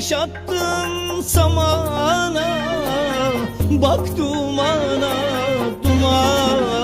Ateş attın samana Bak dumana dumana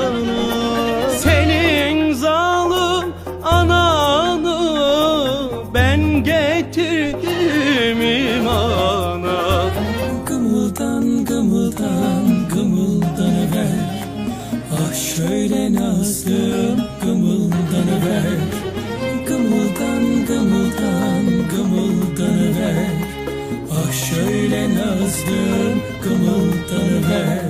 şöyle nazlım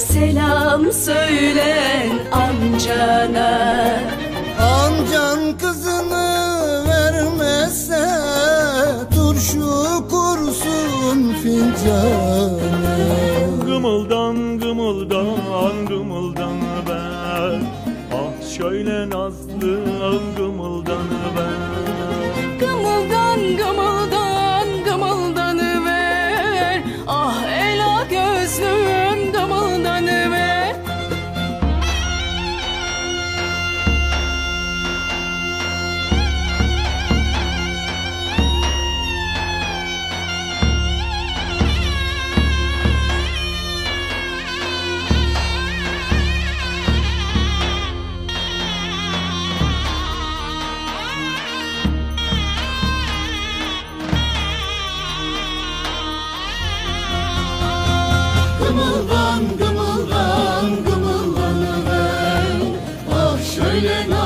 Selam söylen amcana. Amcan kızını vermezse Turşu kursun fincanı. Gımıldan gımıldan gımıldan ver Ah şöyle nazlı gımıldan ver Gımıldan gımıldan gımıldanıver. Ah şöyle